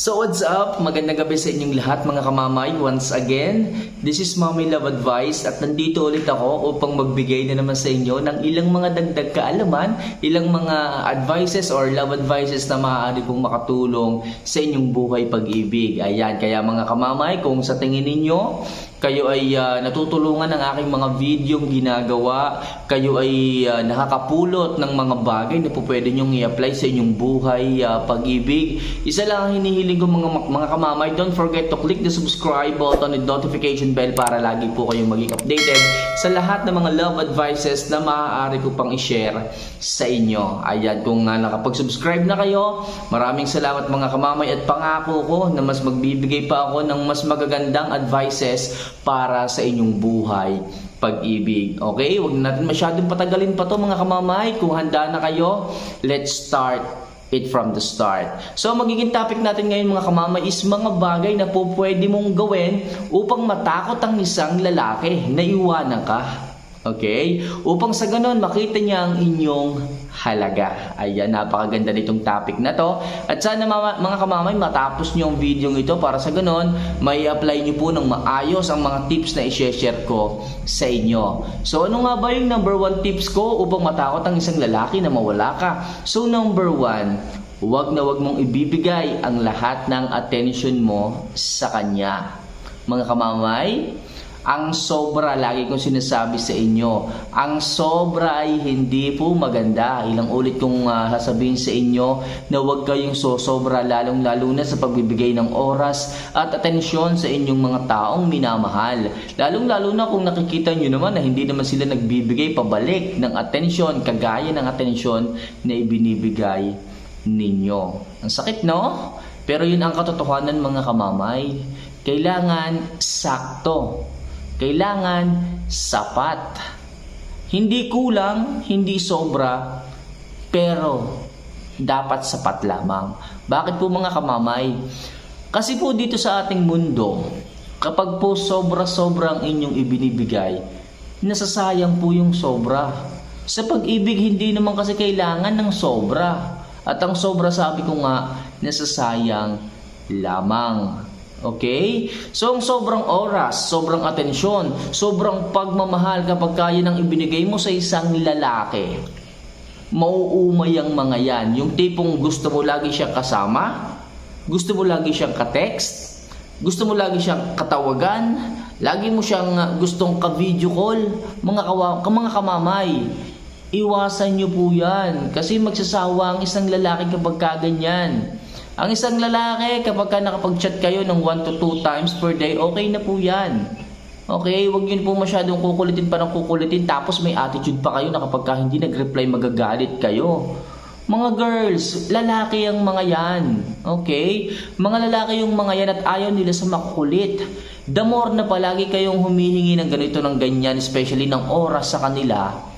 So what's up? Magandang gabi sa inyong lahat mga kamamay. Once again, this is Mommy Love Advice at nandito ulit ako upang magbigay na naman sa inyo ng ilang mga dagdag kaalaman, ilang mga advices or love advices na maaari kong makatulong sa inyong buhay pag-ibig. Ayan, kaya mga kamamay, kung sa tingin ninyo, kayo ay ah, natutulungan ng aking mga videong ginagawa, kayo ay ah, nakakapulot ng mga bagay na po pwede nyong i-apply sa inyong buhay, ah, pag-ibig. Isa lang ang hinihiling ko mga, mga kamamay, don't forget to click the subscribe button and notification bell para lagi po kayong maging updated sa lahat ng mga love advices na maaari ko pang i-share sa inyo. Ayan, kung uh, nakapag-subscribe na kayo, maraming salamat mga kamamay at pangako ko na mas magbibigay pa ako ng mas magagandang advices para sa inyong buhay pag-ibig. Okay? Huwag na natin masyadong patagalin pa to mga kamamay. Kung handa na kayo, let's start it from the start. So, magiging topic natin ngayon mga kamamay is mga bagay na po pwede mong gawin upang matakot ang isang lalaki na iwanan ka. Okay? Upang sa ganon, makita niya ang inyong halaga. Ayan, napakaganda nitong topic na to. At sana mga, kamamay, matapos niyo ang video ito para sa ganon, may apply niyo po ng maayos ang mga tips na i-share ko sa inyo. So, ano nga ba yung number one tips ko upang matakot ang isang lalaki na mawala ka? So, number one, Huwag na huwag mong ibibigay ang lahat ng attention mo sa kanya. Mga kamamay, ang sobra, lagi kong sinasabi sa inyo, ang sobra ay hindi po maganda. Ilang ulit kong uh, sasabihin sa inyo na huwag kayong sosobra lalong lalo na sa pagbibigay ng oras at atensyon sa inyong mga taong minamahal. Lalong lalo na kung nakikita nyo naman na hindi naman sila nagbibigay pabalik ng atensyon kagaya ng atensyon na ibinibigay ninyo. Ang sakit no? Pero yun ang katotohanan mga kamamay. Kailangan sakto kailangan sapat. Hindi kulang, hindi sobra, pero dapat sapat lamang. Bakit po mga kamamay? Kasi po dito sa ating mundo, kapag po sobra-sobra ang inyong ibinibigay, nasasayang po yung sobra. Sa pag-ibig, hindi naman kasi kailangan ng sobra. At ang sobra sabi ko nga, nasasayang lamang. Okay? So, ang sobrang oras, sobrang atensyon, sobrang pagmamahal kapag kaya nang ibinigay mo sa isang lalaki, mauumay ang mga yan. Yung tipong gusto mo lagi siyang kasama, gusto mo lagi siyang ka-text, gusto mo lagi siyang katawagan, lagi mo siyang uh, gustong ka-video call, mga, kawa, mga kamamay, iwasan nyo po yan. Kasi magsasawa ang isang lalaki kapag kaganyan. Ang isang lalaki, kapag ka nakapag-chat kayo ng 1 to 2 times per day, okay na po yan. Okay, huwag yun po masyadong kukulitin pa ng kukulitin tapos may attitude pa kayo na kapag ka hindi nag-reply magagalit kayo. Mga girls, lalaki ang mga yan. Okay? Mga lalaki yung mga yan at ayaw nila sa makukulit. The more na palagi kayong humihingi ng ganito ng ganyan, especially ng oras sa kanila,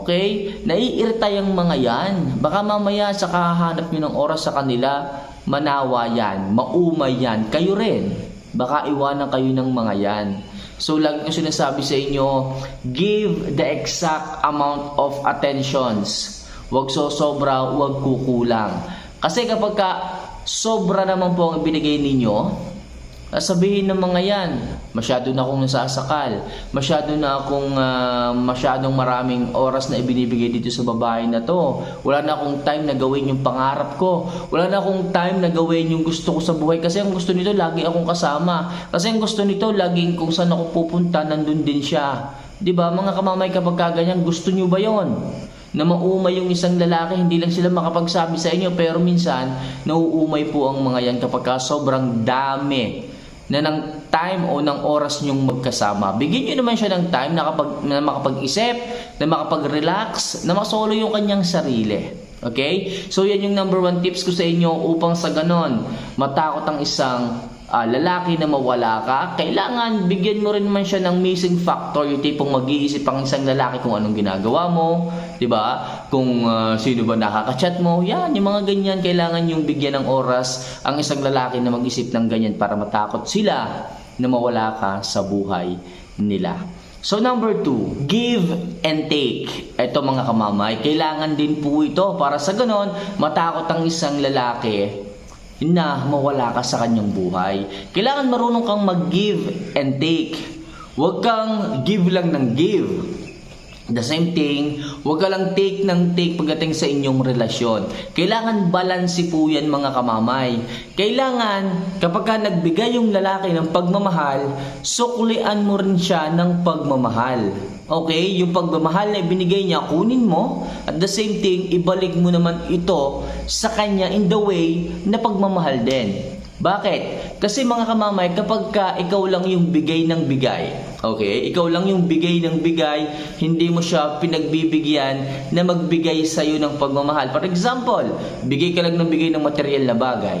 Okay? Naiirita yung mga yan. Baka mamaya sa kahanap nyo ng oras sa kanila, manawa yan, maumay yan, kayo rin. Baka iwanan kayo ng mga yan. So, lagi ko sinasabi sa inyo, give the exact amount of attentions. Huwag so sobra, huwag kukulang. Kasi kapag ka sobra naman po ang ibinigay ninyo, sabihin ng mga yan, masyado na akong nasasakal, masyado na akong uh, masyadong maraming oras na ibinibigay dito sa babae na to. Wala na akong time na gawin yung pangarap ko. Wala na akong time na gawin yung gusto ko sa buhay kasi ang gusto nito lagi akong kasama. Kasi ang gusto nito laging kung saan ako pupunta nandun din siya. 'Di ba? Mga kamamay kapag kaganyan, gusto niyo ba 'yon? na maumay yung isang lalaki, hindi lang sila makapagsabi sa inyo, pero minsan, nauumay po ang mga yan kapag ka sobrang dami na ng time o ng oras nyong magkasama. Bigyan nyo naman siya ng time na, kapag, na makapag-isip, na makapag-relax, na masolo yung kanyang sarili. Okay? So yan yung number one tips ko sa inyo upang sa ganon, matakot ang isang uh, lalaki na mawala ka, kailangan bigyan mo rin naman siya ng missing factor, yung tipong mag-iisip ang isang lalaki kung anong ginagawa mo, 'di ba? Kung uh, sino ba nakaka-chat mo, yan, yung mga ganyan kailangan yung bigyan ng oras ang isang lalaki na mag-isip ng ganyan para matakot sila na mawala ka sa buhay nila. So number two, give and take. Ito mga kamamay, kailangan din po ito para sa ganon, matakot ang isang lalaki na mawala ka sa kanyang buhay. Kailangan marunong kang mag-give and take. Huwag kang give lang ng give. The same thing, huwag ka lang take ng take pagdating sa inyong relasyon. Kailangan balanse po yan mga kamamay. Kailangan, kapag ka nagbigay yung lalaki ng pagmamahal, suklian mo rin siya ng pagmamahal. Okay? Yung pagmamahal na ibinigay niya, kunin mo. At the same thing, ibalik mo naman ito sa kanya in the way na pagmamahal din. Bakit? Kasi mga kamamay, kapag ka ikaw lang yung bigay ng bigay, okay? Ikaw lang yung bigay ng bigay, hindi mo siya pinagbibigyan na magbigay sa iyo ng pagmamahal. For example, bigay ka lang ng bigay ng material na bagay.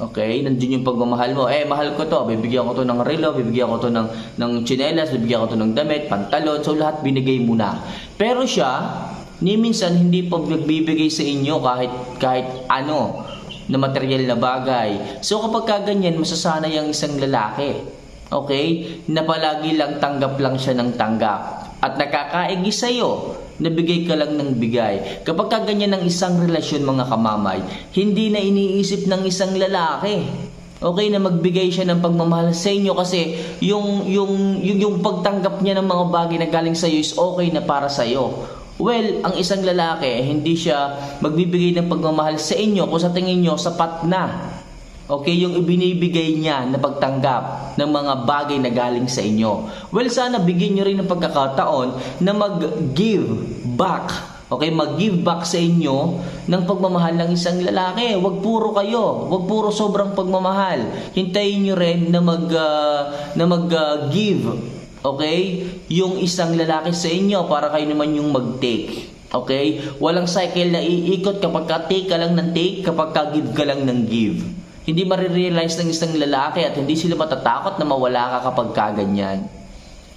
Okay, nandun yung pagmamahal mo. Eh, mahal ko to. Bibigyan ko to ng relo, bibigyan ko to ng, ng chinelas, bibigyan ko to ng damit, pantalon. So, lahat binigay mo na. Pero siya, ni minsan hindi pa nagbibigay sa inyo kahit, kahit ano na material na bagay. So kapag ka ganyan, masasanay ang isang lalaki. Okay? Na palagi lang tanggap lang siya ng tanggap. At nakakaigi sa'yo, nabigay ka lang ng bigay. Kapag ka ganyan ang isang relasyon mga kamamay, hindi na iniisip ng isang lalaki. Okay na magbigay siya ng pagmamahal sa inyo kasi yung yung yung, yung pagtanggap niya ng mga bagay na galing sa iyo is okay na para sa iyo. Well, ang isang lalaki, hindi siya magbibigay ng pagmamahal sa inyo kung sa tingin nyo sapat na. Okay, yung ibinibigay niya na pagtanggap ng mga bagay na galing sa inyo. Well, sana bigyan nyo rin ng pagkakataon na mag-give back. Okay, mag-give back sa inyo ng pagmamahal ng isang lalaki. Huwag puro kayo, huwag puro sobrang pagmamahal. Hintayin nyo rin na mag uh, na mag-give Okay? Yung isang lalaki sa inyo para kayo naman yung mag-take. Okay? Walang cycle na iikot kapag ka take ka lang ng take, kapag ka give ka lang ng give. Hindi marirealize ng isang lalaki at hindi sila matatakot na mawala ka kapag kaganyan.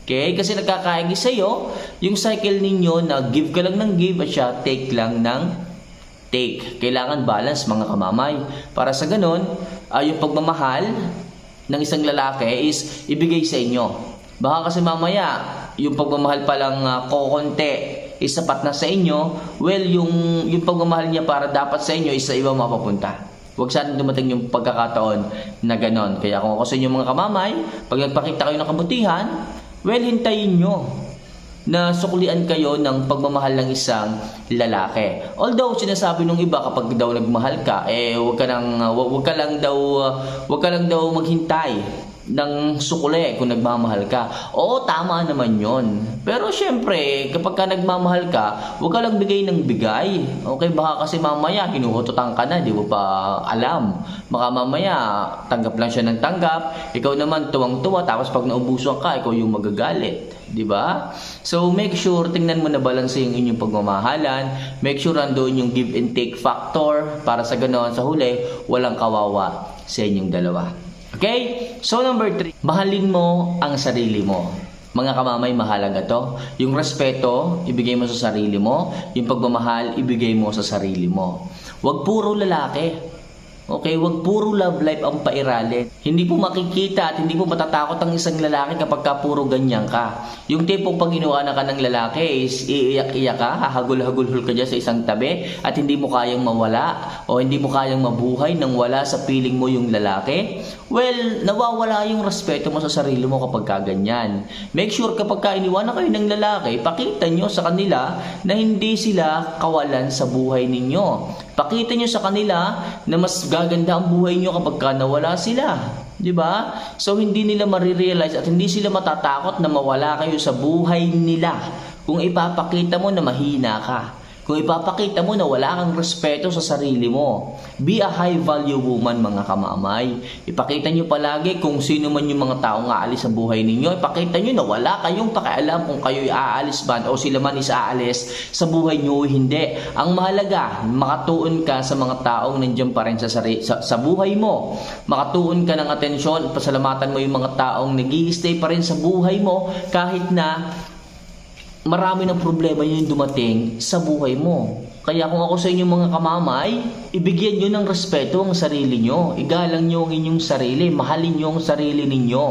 Okay? Kasi nagkakaigi sa'yo yung cycle ninyo na give ka lang ng give at siya take lang ng take. Kailangan balance mga kamamay. Para sa ganun, uh, yung pagmamahal ng isang lalaki is ibigay sa inyo. Baka kasi mamaya, yung pagmamahal pa lang uh, kokonti is sapat na sa inyo, well, yung, yung pagmamahal niya para dapat sa inyo is sa iba mapapunta. Huwag sana dumating yung pagkakataon na ganon. Kaya kung ako sa inyo mga kamamay, pag nagpakita kayo ng kabutihan, well, hintayin nyo na suklian kayo ng pagmamahal ng isang lalaki. Although sinasabi nung iba kapag daw nagmahal ka, eh wag ka nang wag, wag ka lang daw wag ka lang daw maghintay ng sukle kung nagmamahal ka. Oo, tama naman yon. Pero syempre, kapag ka nagmamahal ka, huwag ka lang bigay ng bigay. Okay, baka kasi mamaya hinuhututan ka na, di mo pa alam. Baka mamaya tanggap lang siya ng tanggap, ikaw naman tuwang-tuwa, tapos pag naubusan ka, ikaw yung magagalit. Di ba? So, make sure, tingnan mo na balance yung inyong pagmamahalan. Make sure nandoon yung give and take factor para sa ganoon sa huli, walang kawawa sa inyong dalawa. Okay? So number three, mahalin mo ang sarili mo. Mga kamamay, mahalaga to. Yung respeto, ibigay mo sa sarili mo. Yung pagmamahal, ibigay mo sa sarili mo. Huwag puro lalaki. Okay, wag puro love life ang pairalin. Hindi po makikita at hindi po matatakot ang isang lalaki kapag ka puro ganyan ka. Yung tipong pag inuwanan ka ng lalaki is iiyak-iyak ka, hahagul-hagul ka dyan sa isang tabi at hindi mo kayang mawala o hindi mo kayang mabuhay nang wala sa piling mo yung lalaki. Well, nawawala yung respeto mo sa sarili mo kapag ka ganyan. Make sure kapag ka iniwanan kayo ng lalaki, pakita nyo sa kanila na hindi sila kawalan sa buhay ninyo. Pakita nyo sa kanila na mas gaganda ang buhay nyo kapag ka nawala sila. Di ba? So hindi nila marirealize at hindi sila matatakot na mawala kayo sa buhay nila kung ipapakita mo na mahina ka. Kung ipapakita mo na wala kang respeto sa sarili mo. Be a high value woman mga kamamay. Ipakita nyo palagi kung sino man yung mga taong aalis sa buhay ninyo. Ipakita nyo na wala kayong pakialam kung kayo'y aalis ba o sila man is aalis sa buhay nyo o hindi. Ang mahalaga, makatuon ka sa mga taong nandiyan pa rin sa, sari, sa, sa buhay mo. Makatuon ka ng atensyon, pasalamatan mo yung mga taong nag stay pa rin sa buhay mo kahit na marami ng problema yung dumating sa buhay mo. Kaya kung ako sa inyo mga kamamay, ibigyan nyo ng respeto ang sarili nyo. Igalang nyo ang inyong sarili. Mahalin nyo ang sarili ninyo.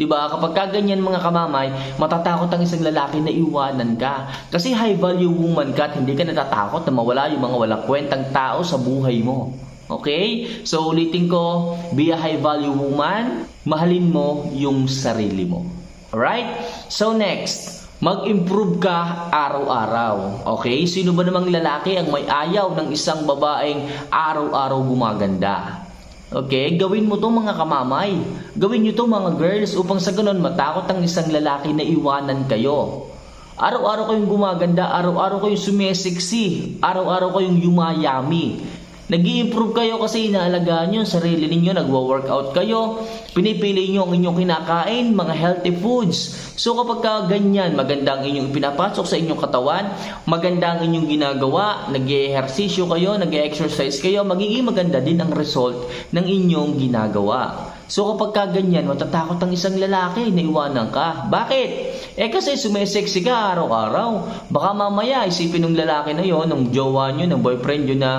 Di ba? Kapag kaganyan mga kamamay, matatakot ang isang lalaki na iwanan ka. Kasi high value woman ka at hindi ka natatakot na mawala yung mga walang kwentang tao sa buhay mo. Okay? So ulitin ko, be a high value woman, mahalin mo yung sarili mo. Alright? So next, mag-improve ka araw-araw. Okay? Sino ba namang lalaki ang may ayaw ng isang babaeng araw-araw gumaganda? Okay? Gawin mo to mga kamamay. Gawin nyo to mga girls upang sa ganun matakot ang isang lalaki na iwanan kayo. Araw-araw kayong gumaganda, araw-araw kayong sumeseksi, araw-araw kayong yumayami. Nag improve kayo kasi inaalagaan nyo sarili ninyo, nagwa-workout kayo, pinipili nyo ang inyong kinakain, mga healthy foods. So kapag ka ganyan, maganda ang inyong pinapasok sa inyong katawan, maganda ang inyong ginagawa, nag ehersisyo kayo, nag exercise kayo, magiging maganda din ang result ng inyong ginagawa. So kapag ka ganyan, matatakot ang isang lalaki na iwanan ka. Bakit? Eh kasi sumesexy ka araw-araw. Baka mamaya isipin ng lalaki na yon, ng jowa nyo, ng boyfriend nyo na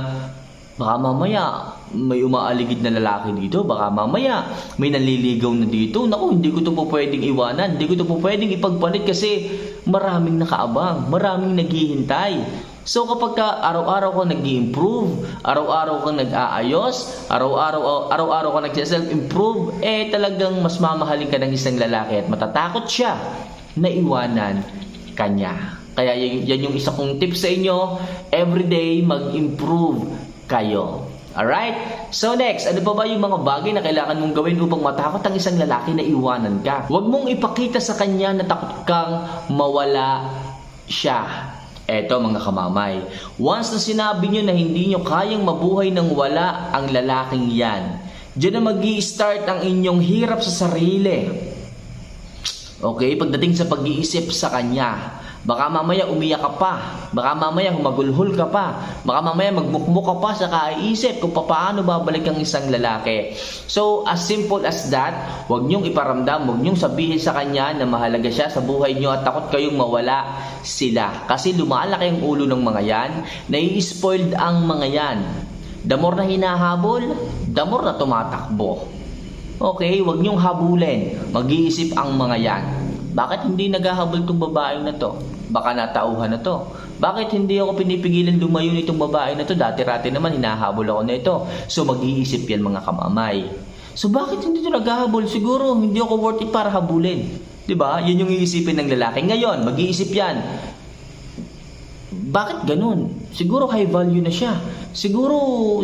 baka mamaya may umaaligid na lalaki dito. Baka mamaya may naliligaw na dito. Naku, hindi ko to po pwedeng iwanan. Hindi ko to po pwedeng ipagpalit kasi maraming nakaabang. Maraming naghihintay. So kapag ka araw-araw ka nag improve araw-araw kang nag-aayos, araw-araw araw-araw ka nag-self-improve, eh talagang mas mamahalin ka ng isang lalaki at matatakot siya na iwanan kanya. Kaya yan yung isa kong tip sa inyo, everyday mag-improve kayo. Alright? So next, ano pa ba yung mga bagay na kailangan mong gawin upang matakot ang isang lalaki na iwanan ka? Huwag mong ipakita sa kanya na takot kang mawala siya. Eto mga kamamay, once na sinabi nyo na hindi nyo kayang mabuhay ng wala ang lalaking yan, dyan na mag start ang inyong hirap sa sarili. Okay, pagdating sa pag-iisip sa kanya, baka mamaya umiyak ka pa, baka mamaya humagulhol ka pa, baka mamaya magmukmuk ka pa sa kaiisip kung paano babalik ang isang lalaki. So, as simple as that, huwag niyong iparamdam, huwag niyong sabihin sa kanya na mahalaga siya sa buhay niyo at takot kayong mawala sila. Kasi lumalaki ang ulo ng mga yan, nai-spoiled ang mga yan. The more na hinahabol, the more na tumatakbo. Okay, wag niyong habulin. Mag-iisip ang mga yan. Bakit hindi naghahabol tong babae na to? Baka natauhan na to. Bakit hindi ako pinipigilan lumayo nitong babae na to? Dati-rati naman hinahabol ako na ito. So mag-iisip yan mga kamamay. So bakit hindi to naghahabol? Siguro hindi ako worth it para habulin. 'Di ba? Yun yung iisipin ng lalaki. Ngayon, mag-iisip yan. Bakit ganun? Siguro high value na siya. Siguro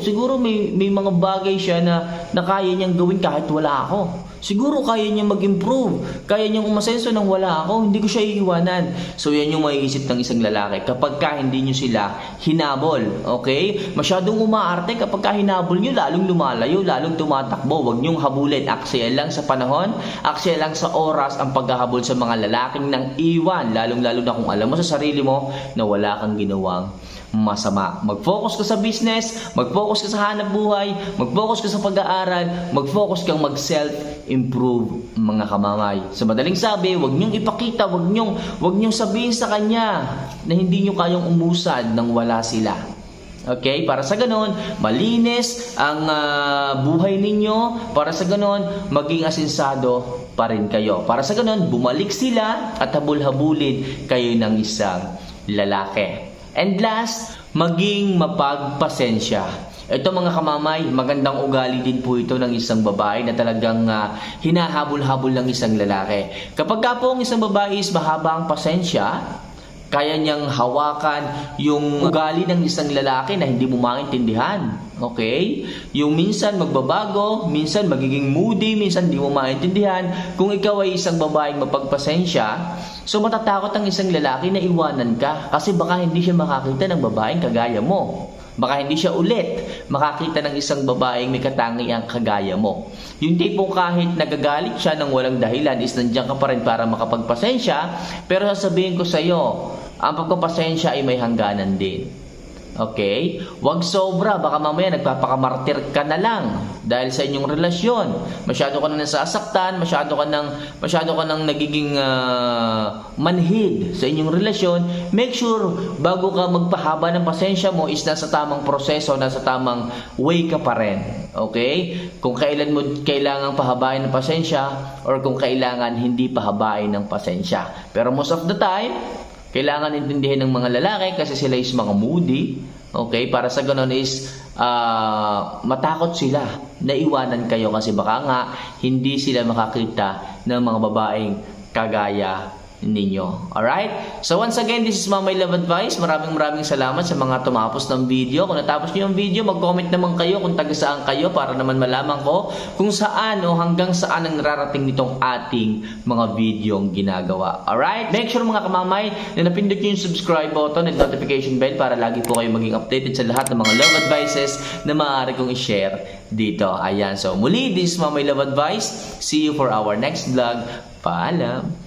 siguro may may mga bagay siya na na kaya niyang gawin kahit wala ako. Siguro kaya niyang mag-improve. Kaya niyang umasenso nang wala ako. Hindi ko siya iiwanan. So yan yung maiisip ng isang lalaki kapag ka hindi niyo sila hinabol. Okay? Masyadong umaarte kapag ka hinabol niyo lalong lumalayo, lalong tumatakbo. Huwag niyong habulin. Aksaya lang sa panahon, aksaya lang sa oras ang paghahabol sa mga lalaking nang iwan. Lalong-lalo na kung alam mo sa sarili mo na wala kang ginawang masama. Mag-focus ka sa business, mag-focus ka sa hanap buhay, mag-focus ka sa pag-aaral, mag-focus kang mag-self-improve mga kamamay. Sa madaling sabi, wag niyong ipakita, wag niyong, wag niyong sabihin sa kanya na hindi niyo kayang umusad nang wala sila. Okay? Para sa ganon, malinis ang ah, buhay ninyo. Para sa ganon, maging asinsado pa rin kayo. Para sa ganon, bumalik sila at habul-habulin kayo ng isang lalaki. And last, maging mapagpasensya. Ito mga kamamay, magandang ugali din po ito ng isang babae na talagang ah, hinahabol-habol ng isang lalaki. Kapag ka po ang isang babae is mahaba ang pasensya, kaya niyang hawakan yung ugali ng isang lalaki na hindi mo maintindihan. Okay? Yung minsan magbabago, minsan magiging moody, minsan hindi mo maintindihan. Kung ikaw ay isang babaeng mapagpasensya, so matatakot ang isang lalaki na iwanan ka kasi baka hindi siya makakita ng babaeng kagaya mo. Baka hindi siya ulit makakita ng isang babaeng may katangiang kagaya mo. Yung tipong kahit nagagalit siya ng walang dahilan is nandiyan ka pa rin para makapagpasensya, pero sasabihin ko sa iyo, ang pagpapasensya ay may hangganan din. Okay? Huwag sobra, baka mamaya nagpapakamartir ka na lang dahil sa inyong relasyon. Masyado ka na nasasaktan, masyado ka nang masyado ka nang nagiging ah, manhid sa inyong relasyon. Make sure bago ka magpahaba ng pasensya mo is nasa tamang proseso, nasa tamang way ka pa rin. Okay? Kung kailan mo kailangan pahabain ng pasensya or kung kailangan hindi pahabain ng pasensya. Pero most of the time, kailangan intindihin ng mga lalaki kasi sila is mga moody, Okay, para sa ganun is ah, matakot sila na iwanan kayo kasi baka nga hindi sila makakita ng mga babaeng kagaya ninyo. Alright? So once again, this is Mamay Love Advice. Maraming maraming salamat sa mga tumapos ng video. Kung natapos niyo yung video, mag-comment naman kayo kung taga saan kayo para naman malaman ko kung saan o hanggang saan ang nararating nitong ating mga videong ginagawa. Alright? Make sure mga kamamay na napindot niyo yung subscribe button and notification bell para lagi po kayo maging updated sa lahat ng mga love advices na maaari kong i-share dito. Ayan. So muli, this is Mamay Love Advice. See you for our next vlog. Paalam!